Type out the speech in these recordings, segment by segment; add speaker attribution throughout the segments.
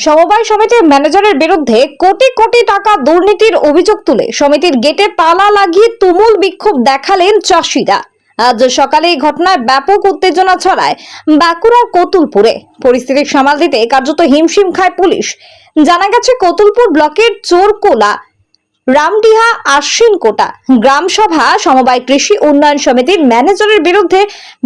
Speaker 1: সমবায় সমিতির ম্যানেজারের বিরুদ্ধে কোটি কোটি টাকা দুর্নীতির অভিযোগ তুলে সমিতির গেটে তালা লাগিয়ে তুমুল বিক্ষোভ দেখালেন চাষিরা। আজ সকালে এই ঘটনায় ব্যাপক উত্তেজনা ছড়ায় বাঁকুড়ার কতুলপুরে। পরিস্থিতি সামাল দিতে কার্যত হিমশিম খায় পুলিশ। জানা গেছে, কতুলপুর ব্লকের চোরকোলা, রামডিহা আশ্বিন কোটা গ্রাম সভা সমবায় কৃষি উন্নয়ন সমিতির ম্যানেজারের বিরুদ্ধে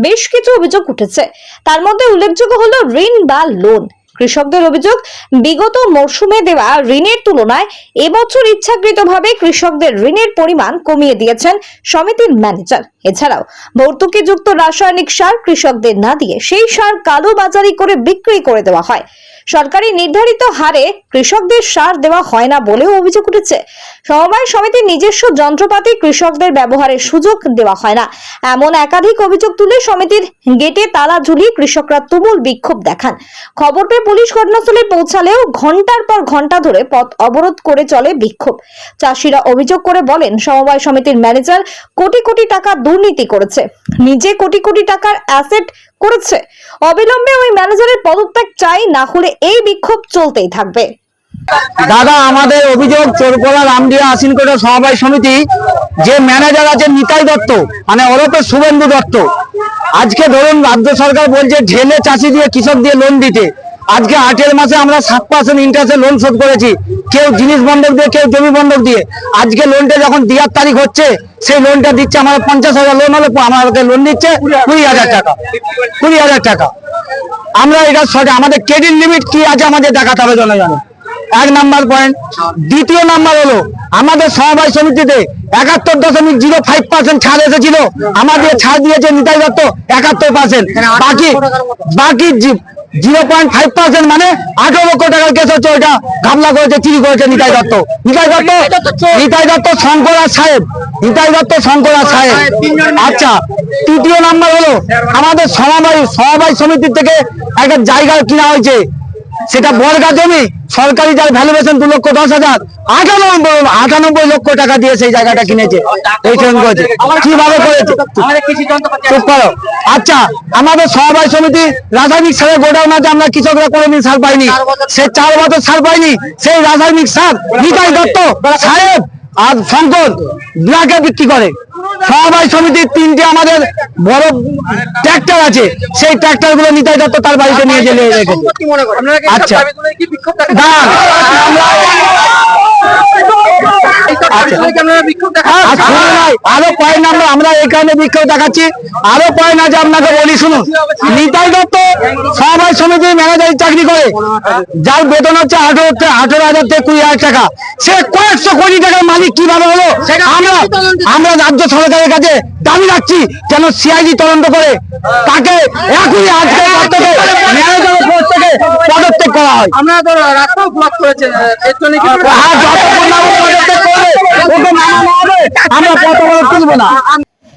Speaker 1: বেশ কিছু অভিযোগ উঠেছে। তার মধ্যে উল্লেখযোগ্য হলো ঋণ বা লোন কৃষকদের অভিযোগ, বিগত মরশুমে দেওয়া ঋণের তুলনায় এবছর ইচ্ছাকৃতভাবে কৃষকদের ঋণের পরিমাণ কমিয়ে দিয়েছেন সমিতির ম্যানেজার। এছাড়াও, ভর্তুকিযুক্ত রাসায়নিক সার কৃষকদের না দিয়ে সেই সার কালো বাজারি করে বিক্রি করে দেওয়া হয়। সরকারি নির্ধারিত হারে কৃষকদের সার দেওয়া হয় না বলেও অভিযোগ উঠেছে। সমবায় সমিতির নিজস্ব যন্ত্রপাতি কৃষকদের ব্যবহারের সুযোগ দেওয়া হয় না। এমন একাধিক অভিযোগ তুলে সমিতির গেটে তালা ঝুলিয়ে কৃষকরা তুমুল বিক্ষোভ দেখান। খবর পেয়ে পুলিশ ঘটনাস্থলে পৌঁছালেও ঘণ্টার পর ঘণ্টা ধরে পথ অবরোধ করে চলে বিক্ষোভ। চাষিরা অভিযোগ করে বলেন, সমবায় সমিতির ম্যানেজার কোটি কোটি টাকা দুর্নীতি করেছে। নিজে কোটি কোটি টাকার অ্যাসেট করেছে। অবিলম্বে ওই ম্যানেজারের পদত্যাগ চাই না হলে এই বিক্ষোভ চলতেই থাকবে।
Speaker 2: দাদা, আমাদের অভিযোগ চোরকোলা রামডিয়া আসিনকোটা সমবায় সমিতি, যে ম্যানেজার আছে নিতাই দত্ত মানে ওরফে শুভেন্দু দত্ত। আজকে ধরুন রাজ্য সরকার বলছে, ঢেলে চাষি দিয়ে, কৃষক দিয়ে লোন দিতে। আজকে আটের মাসে আমরা সাত পার্সেন্ট ইন্টারেস্টে লোন শোধ করেছি। কেউ জিনিস বন্ধক দিয়ে, কেউ জমি বন্ধক দিয়ে। আজকে লোনটা যখন দেওয়ার তারিখ হচ্ছে, সেই লোনটা দিচ্ছে, আমার পঞ্চাশ হাজার লোন হলে আমাদেরকে লোন দিচ্ছে কুড়ি হাজার টাকা। কুড়ি হাজার টাকা। আমরা এটা আমাদের ক্রেডিট লিমিট কি আছে আমাদের দেখাতে হবে জনগণের এক নাম্বার পয়েন্ট দ্বিতীয় নাম্বার হলো আমাদের সমবায় সমিতিতে একাত্তর দশমিক জিরো ফাইভ পার্সেন্ট ছাড় এসেছিল। আমাদের ছাড় দিয়েছে নিতাই দত্ত একাত্তর পার্সেন্ট বাকি বাকি জিরো পয়েন্ট ফাইভ পার্সেন্ট মানে আঠারো লক্ষ টাকার কেস হচ্ছে ওইটা ঘাবলা করেছে চুরি করেছে নিতাই দত্ত। নিতাই দত্ত নিতাই দত্ত শঙ্কর আর সাহেব নিতাই দত্ত শঙ্কর আর সাহেব। আচ্ছা তৃতীয় নাম্বার হলো আমাদের সমবায় সমবায় সমিতির থেকে একটা জায়গা কিনা হয়েছে। সেটা বর্গা জমি, সরকারি যার ভ্যালুয়েশন দু লক্ষ দশ হাজার, আটানব্বই আটানব্বই লক্ষ টাকা দিয়ে সেই জায়গাটা কিনেছে। কীভাবে করেছে? আচ্ছা আমাদের সমবায় সমিতি রাসায়নিক সারের গোডাউন আছে, আমরা কৃষকরা কোনোদিন সার পাইনি। সে চার বছর সার পাইনি, সেই রাসায়নিক সার নিতাই দত্ত সাহেব আর শঙ্কর ব্ল্যাকে বিক্রি করে। সমবায় সমিতির তিনটে আমাদের বড় ট্র্যাক্টর আছে। সেই ট্র্যাক্টরগুলো নিতাই দত্ত তার বাড়িতে নিয়ে গেলে আচ্ছা। আর শুনুন ভাই, আরও পয়েন্ট আমরা আমরা এই কারণে বিক্ষোভ দেখাচ্ছি। আরও পয়েন্ট আছে আপনাকে বলি শুনুন। নিতাই দত্ত সমবায় সমিতির ম্যানেজারি চাকরি করে। যার বেতন হচ্ছে আঠারো আঠারো হাজার থেকে কুড়ি হাজার টাকা। সে কয়েকশো কোটি মালিক কীভাবে হলো আমরা আমরা রাজ্য সরকারের কাছে দাবি রাখছি যেন সিআইডি তদন্ত করে তাকে এখনই আজকে পদত্যাগ করা হয়
Speaker 3: আমরা তো রাস্তাও ব্লক
Speaker 2: আমরা পদক্ষেপ তুলবো না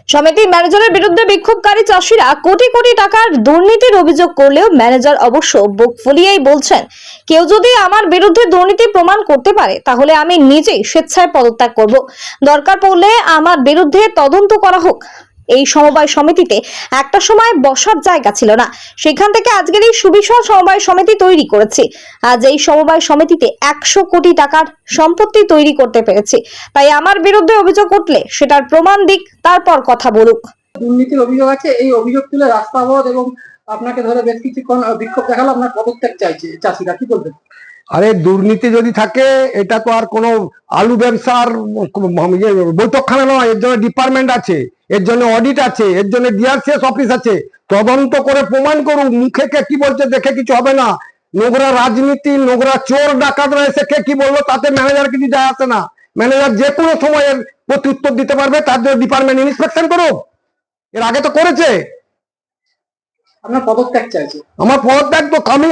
Speaker 1: সমিতির ম্যানেজারের বিরুদ্ধে বিক্ষোভকারী চাষিরা কোটি কোটি টাকার দুর্নীতির অভিযোগ করলেও ম্যানেজার অবশ্য বুক ফুলিয়েই বলছেন, কেউ যদি আমার বিরুদ্ধে দুর্নীতি প্রমাণ করতে পারে, তাহলে আমি নিজেই স্বেচ্ছায় পদত্যাগ করব। দরকার পড়লে আমার বিরুদ্ধে তদন্ত করা হোক। এই সমবায় সমিতিতে একটা সময় বসার জায়গা ছিল না। সেখান থেকে আজকের এই সুবিশাল সমবায় সমিতি তৈরি করেছি। আজ এই সমবায় সমিতিতে একশো কোটি টাকার সম্পত্তি তৈরি করতে পেরেছি। তাই আমার বিরুদ্ধে অভিযোগ উঠলে সেটার প্রমাণ দিক, তারপর কথা বলুক।
Speaker 3: দুর্নীতির অভিযোগ আছে, এই অভিযোগ তুলে রাস্তা অবরোধ এবং আপনাকে ধরে বেশ কিছুক্ষণ বিক্ষোভ দেখাল, আপনার পদত্যাগ চাইছে চাষিরা, কি বলবেন?
Speaker 4: আরে দুর্নীতি যদি থাকে, এটা তো আর কোনো আলু ব্যবসার ইয়ে বৈঠকখানা নয়, এর জন্য ডিপার্টমেন্ট আছে, এর জন্য অডিট আছে, এর জন্য ডিআরসিএস অফিস আছে। তদন্ত করে প্রমাণ করুন মুখে কে কি বলছে, দেখে কিছু হবে না। নোংরা রাজনীতি, নোংরা চোর ডাকাতরা এসে কে কি বলল, তাতে ম্যানেজার কিছু যায় আসে না। ম্যানেজার যে কোনো সময়ের প্রতি উত্তর দিতে পারবে, তার জন্য ডিপার্টমেন্ট ইন্সপেকশন করুক। এর আগে তো করেছে। আমার পদত্যাগ তো আমি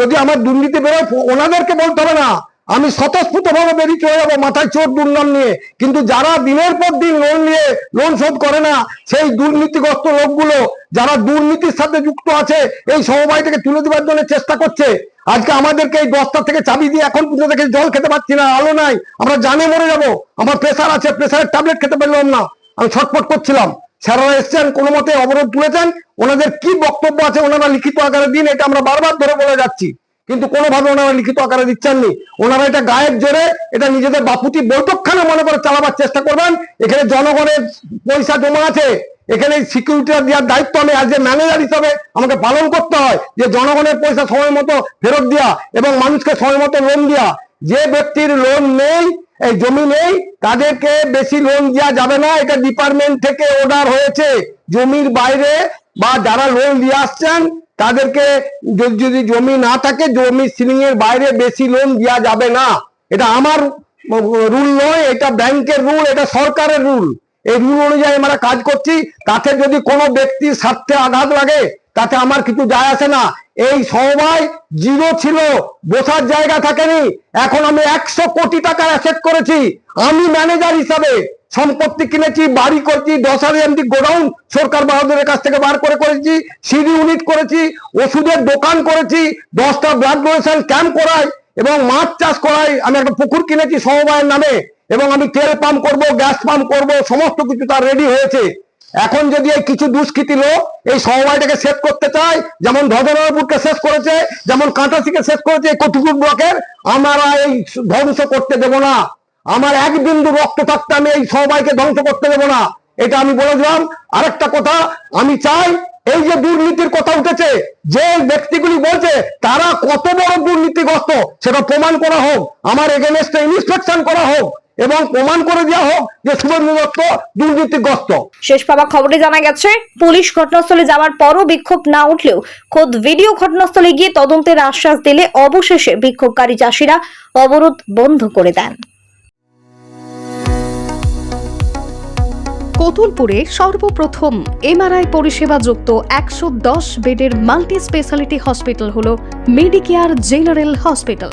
Speaker 4: যদি আমার দুর্নীতি বেরোয়, ওনাদেরকে বলতে হবে না। আমি স্বতঃস্ফূর্ত ভাবে বেরিয়ে চলে যাব মাথায় চোর দুর্নাম নিয়ে। কিন্তু যারা দিনের পর দিন লোন নিয়ে লোন শোধ করে না, সেই দুর্নীতিগ্রস্ত লোকগুলো যারা দুর্নীতির সাথে যুক্ত আছে, এই সমবায় থেকে তুলে দেওয়ার জন্য চেষ্টা করছে। আজকে আমাদেরকে এই দশটা থেকে চাবি দিয়ে এখন পুজো থেকে জল খেতে পাচ্ছি না, আলো নাই। আমরা জানে মরে যাব। আমার প্রেশার আছে প্রেশারের ট্যাবলেট খেতে পারলাম না। আমি ছটফট করছিলাম। স্যাররা এসছেন, কোনো মতে অবরোধ তুলেছেন। ওনাদের কি বক্তব্য আছে ওনারা লিখিত আকারে দিন, এটা আমরা বারবার ধরে বলে যাচ্ছি। কিন্তু কোনোভাবে ওনারা লিখিত আকারে দিচ্ছেন দিচ্ছেননি ওনারা এটা গায়ের জোরে, এটা নিজেদের বাপুতি বৈঠকখানে মনে করে চালাবার চেষ্টা করবেন। এখানে জনগণের পয়সা জমা আছে। এখানে সিকিউরিটি দেওয়ার দায়িত্ব আমি আজ যে ম্যানেজার হিসাবে আমাকে পালন করতে হয়। যে জনগণের পয়সা সময় মতো ফেরত দেওয়া এবং মানুষকে সময় মতো লোন দেওয়া যে ব্যক্তির লোন নেই এই জমি নেই, তাদেরকে বেশি লোন দেওয়া যাবে না, এটা ডিপার্টমেন্ট থেকে অর্ডার হয়েছে। জমির বাইরে বা যারা লোন দিয়ে আসছেন, তাদেরকে যদি যদি জমি না থাকে, জমি সিলিং এর বাইরে বেশি লোন দেওয়া যাবে না। এটা আমার রুল নয়, এটা ব্যাংকের রুল এটা সরকারের রুল এই রুল অনুযায়ী আমরা কাজ করছি, তাতে যদি কোনো ব্যক্তির স্বার্থে আঘাত লাগে তাতে আমার কিছু যায় আসে না। এই সময় জিরো ছিল, বসার জায়গা থাকেনি। এখন আমি একশো কোটি টাকা অ্যাসেট করেছি। আমি ম্যানেজার হিসাবে সম্পত্তি কিনেছি, বাড়ি করেছি দশ হাজার এমটি গোডাউন সরকার বাহাদুরের কাছ থেকে বার করে করেছি, সিডি ইউনিট করেছি, ওষুধের দোকান করেছি, দশটা ব্লাড ডোনেশন ক্যাম্প করাই এবং মাছ চাষ করাই। আমি একটা পুকুর কিনেছি সমবায়ের নামে এবং আমি তেল পাম্প করব গ্যাস পাম্প করব, সমস্ত কিছু তার রেডি হয়েছে। এখন যদি এই কিছু দুষ্কৃতী লোক এই সমবায়টাকে শেষ করতে চায়, যেমন ধর্মনগরপুরকে শেষ করেছে, যেমন কাঁটাসিকে শেষ করেছে এই কটিপুর ব্লকের, আমরা এই ধ্বংস করতে দেব না। আমার এক বিন্দু রক্ত থাকতে আমি এই সবাইকে ধ্বংস করতে দেবো না। এটা আমি বলে দিলাম। আরেকটা কথা, আমি চাই এই যে দুর্নীতির কথা উঠেছে, যে ব্যক্তিগুলি বলছে তারা কত বড় দুর্নীতিগ্রস্ত, সেটা প্রমাণ করা হোক। আমার এগেনস্টে ইন্সপেকশন করা হোক। এবং প্রমাণ করে দেওয়া হোক যে শুভেন্দু দত্ত দুর্নীতিগ্রস্ত।
Speaker 1: শেষ পাওয়া খবরে জানা গেছে পুলিশ ঘটনাস্থলে যাওয়ার পরও বিক্ষোভ না উঠলেও খোদ ভিডিও ঘটনাস্থলে গিয়ে তদন্তের আশ্বাস দিলে অবশেষে বিক্ষোভকারী চাষিরা অবরোধ বন্ধ করে দেন।
Speaker 5: কতুলপুরে সর্বপ্রথম এমআরআই পরিষেবা যুক্ত একশো দশ বেডের মাল্টি স্পেশালিটি হসপিটাল হল মেডিকেয়ার জেনারেল হসপিটাল।